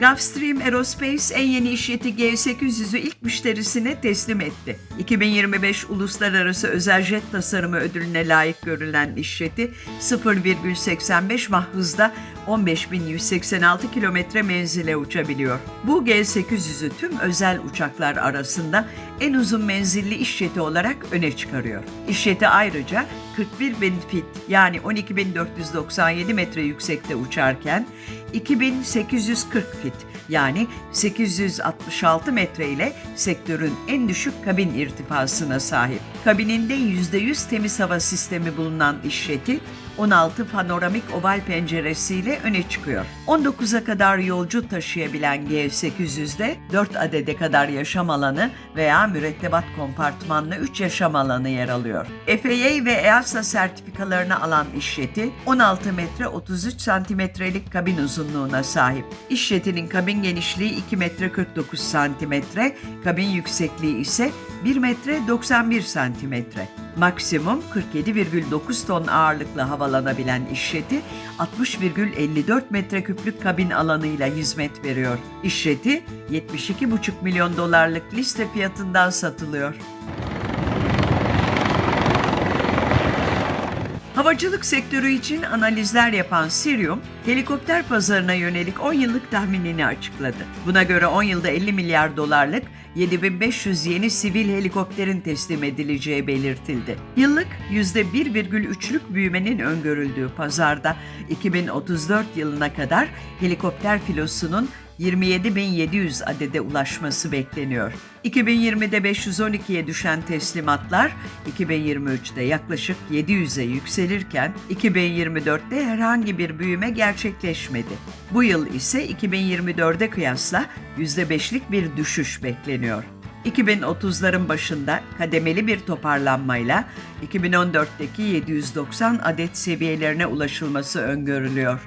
Gulfstream Aerospace en yeni işyeti G800'ü ilk müşterisine teslim etti. 2025 Uluslararası Özel Jet Tasarımı ödülüne layık görülen işyeti 0,85 mah hızda 15.186 kilometre menzile uçabiliyor. Bu G800'ü tüm özel uçaklar arasında en uzun menzilli işyeti olarak öne çıkarıyor. İşyeti ayrıca 41 bin fit yani 12.497 metre yüksekte uçarken 2840 fit yani 866 metre ile sektörün en düşük kabin irtifasına sahip. Kabininde %100 temiz hava sistemi bulunan işleti 16 panoramik oval penceresiyle öne çıkıyor. 19'a kadar yolcu taşıyabilen G800'de 4 adede kadar yaşam alanı veya mürettebat kompartmanlı 3 yaşam alanı yer alıyor. FAA ve EASA sertifikalarını alan işleti 16 metre 33 santimetrelik kabin uzunluğuna sahip. İşletinin kabin genişliği 2 metre 49 santimetre, kabin yüksekliği ise 1 metre 91 santimetre. Maksimum 47,9 ton ağırlıkla havalanabilen işleti 60,54 metreküplük kabin alanıyla hizmet veriyor. İşleti 72,5 milyon dolarlık liste fiyatından satılıyor. Havacılık sektörü için analizler yapan Sirium, helikopter pazarına yönelik 10 yıllık tahminini açıkladı. Buna göre 10 yılda 50 milyar dolarlık 7500 yeni sivil helikopterin teslim edileceği belirtildi. Yıllık %1,3'lük büyümenin öngörüldüğü pazarda 2034 yılına kadar helikopter filosunun 27.700 adede ulaşması bekleniyor. 2020'de 512'ye düşen teslimatlar 2023'te yaklaşık 700'e yükselirken 2024'te herhangi bir büyüme gerçekleşmedi. Bu yıl ise 2024'e kıyasla %5'lik bir düşüş bekleniyor. 2030'ların başında kademeli bir toparlanmayla 2014'teki 790 adet seviyelerine ulaşılması öngörülüyor.